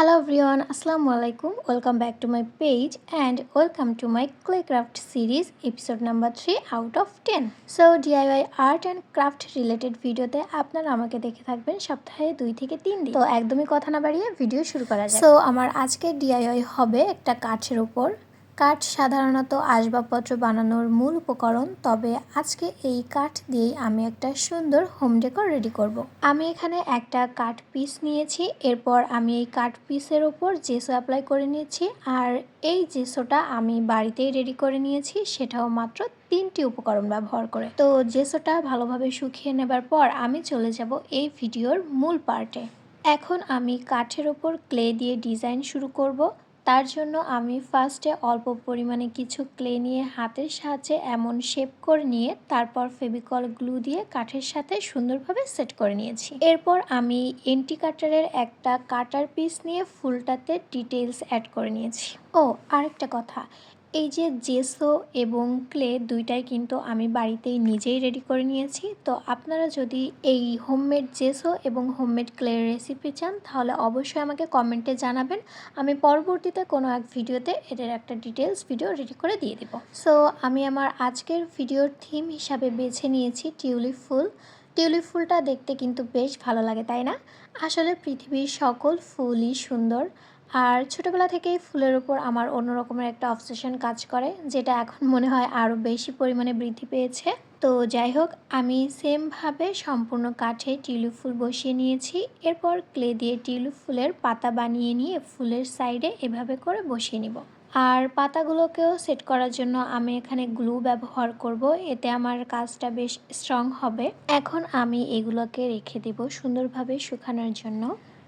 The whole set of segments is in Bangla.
হ্যালো এভরিওয়ান আসসালামু আলাইকুম welcome back to my page and welcome to my clay craft series episode number three out of ten so DIY art and craft related ভিডিওতে আপনারা আমাকে দেখে থাকবেন সপ্তাহে দুই থেকে তিন দিন। তো একদমই কথা না বাড়িয়ে ভিডিও শুরু করা যায় সো আমার আজকে ডিআইওয়াই হবে একটা কাঠের উপর। কাঠ সাধারণত আসবাবপত্র বানানোর মূল উপকরণ, তবে আজকে এই কাঠ দিয়েই আমি একটা সুন্দর হোম ডেকোর রেডি করব। আমি এখানে একটা কাঠ পিস নিয়েছি, এরপর আমি এই কাঠ পিসের ওপর জেসো অ্যাপ্লাই করে নিয়েছি, আর এই জেসোটা আমি বাড়িতেই রেডি করে নিয়েছি, সেটাও মাত্র তিনটি উপকরণ ব্যবহার করে। তো জেসোটা ভালোভাবে শুকিয়ে নেবার পর আমি চলে যাব এই ভিডিওর মূল পার্টে এখন আমি কাঠের ওপর ক্লে দিয়ে ডিজাইন শুরু করব। তার জন্য আমি ফার্স্টে অল্প পরিমাণে কিছু ক্লে নিয়ে হাতের সাহায্যে এমন শেপ করে নিয়ে তারপর ফেবিকল গ্লু দিয়ে কাঠের সাথে সুন্দরভাবে সেট করে নিয়েছি। এরপর আমি এন্টি কাটারের একটা কাটার পিস নিয়ে ফুলটাতে ডিটেলস অ্যাড করে নিয়েছি। ও, আরেকটা কথা। এই যে জেসো এবং ক্লে দুইটাই কিন্তু আমি বাড়িতেই নিজেই রেডি করে নিয়েছি। তো আপনারা যদি এই হোমমেড জেসো এবং হোমমেড ক্লের রেসিপি চান, তাহলে অবশ্যই আমাকে কমেন্টে জানাবেন। আমি পরবর্তীতে কোনো এক ভিডিওতে এটার একটা ডিটেলস ভিডিও রেডি করে দিয়ে দিব। সো আমি আমার আজকের ভিডিওর থিম হিসাবে বেছে নিয়েছি টিউলিপ ফুল। টিউলিপ ফুলটা দেখতে কিন্তু বেশ ভালো লাগে, তাই না? আসলে পৃথিবীর সকল ফুলই সুন্দর। আর ছোটোবেলা থেকেই ফুলের উপর আমার অন্য রকমের একটা অবসেশন কাজ করে, যেটা এখন মনে হয় আরও বেশি পরিমাণে বৃদ্ধি পেয়েছে। তো যাই হোক, আমি সেমভাবে সম্পূর্ণ কাঠে টিউলিপ ফুল বসিয়ে নিয়েছি। এরপর ক্লে দিয়ে টিউলিপ ফুলের পাতা বানিয়ে নিয়ে ফুলের সাইডে এভাবে করে বসিয়ে নিব। আর পাতাগুলোকেও সেট করার জন্য আমি এখানে গ্লু ব্যবহার করব, এতে আমার কাজটা বেশ স্ট্রং হবে। এখন আমি এগুলোকে রেখে দেব সুন্দরভাবে শুকানোর জন্য।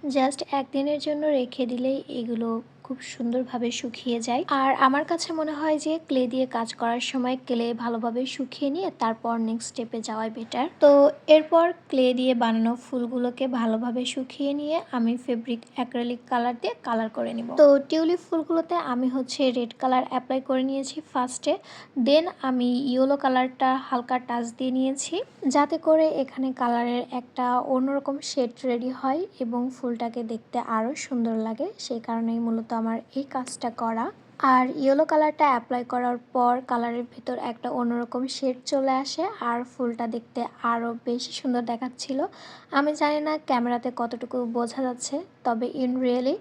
জাস্ট একদিনের জন্য রেখে দিলেই এগুলো খুব সুন্দরভাবে শুকিয়ে যায়। আর আমার কাছে মনে হয় যে ক্লে দিয়ে কাজ করার সময় ক্লে ভালোভাবে শুকিয়ে নিয়ে তারপর নেক্সট স্টেপে যাওয়াই বেটার তো এরপর ক্লে দিয়ে বানানো ফুলগুলোকে ভালোভাবে শুকিয়ে নিয়ে আমি ফেব্রিক অ্যাক্রেলিক কালার দিয়ে কালার করে নিব। তো টিউলিপ ফুলগুলোতে আমি হচ্ছে রেড কালার অ্যাপ্লাই করে নিয়েছি ফার্স্টে দেন আমি ইয়েলো কালারটা হালকা টাচ দিয়ে নিয়েছি। যাতে করে এখানে কালারের একটা অন্যরকম শেড রেডি হয় এবং ফুলটাকে দেখতে আরও সুন্দর লাগে। সেই কারণেই মূলত আমার এই কাজটা করা। আর ইয়েলো কালারটা অ্যাপ্লাই করার পর কালারের ভিতর একটা অন্যরকম শেড চলে আসে। আর ফুলটা দেখতে আরও বেশি সুন্দর দেখাচ্ছিল। আমি জানি না ক্যামেরাতে কতটুকু বোঝা যাচ্ছে, তবে ইন রিয়েলি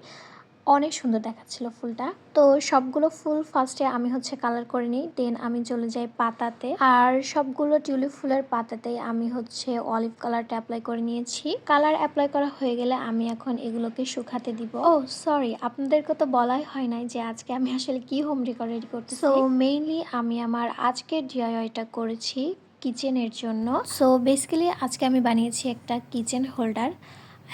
অনেক সুন্দর দেখাচ্ছিল ফুলটা। তো সবগুলো ফুল ফার্স্টে আমি হচ্ছে কালার করে নিই দেন আমি চলে যাই পাতাতে। আর সবগুলো টিউলিপ ফুলের পাতাতে আমি হচ্ছে অলিভ কালারটা অ্যাপ্লাই করে নিয়েছি। কালার অ্যাপ্লাই করা হয়ে গেলে আমি এখন এগুলোকে শুকাতে দিব। ও সরি আপনাদেরকে তো বলাই হয় নাই যে আজকে আমি আসলে কি হোম ডেকোর রেডি করতে সো মেইনলি আমি আমার আজকের ডিআইওয়াইটা করেছি কিচেনের জন্য। সো বেসিক্যালি আজকে আমি বানিয়েছি একটা kitchen holder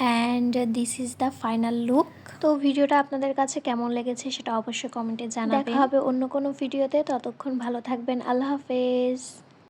and this is the final look তো ভিডিওটা আপনাদের কাছে কেমন লেগেছে সেটা অবশ্যই কমেন্টে জানাবেন। দেখা হবে অন্য কোনো ভিডিওতে। ততক্ষণ ভালো থাকবেন। আল্লাহ হাফেজ।